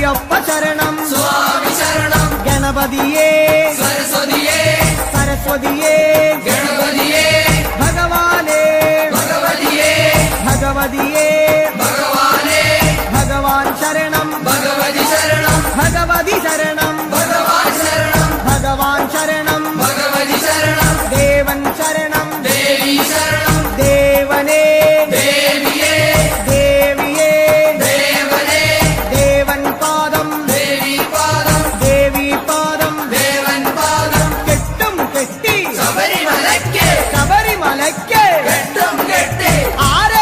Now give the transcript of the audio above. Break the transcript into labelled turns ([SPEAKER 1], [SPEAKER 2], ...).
[SPEAKER 1] ஐயப்ப சரணம். சுவாமி சரணம். கணபதியே. சரஸ்வதியே. சரஸ்வதியே. கணபதியே. അടയ്ക്കേ ആരെ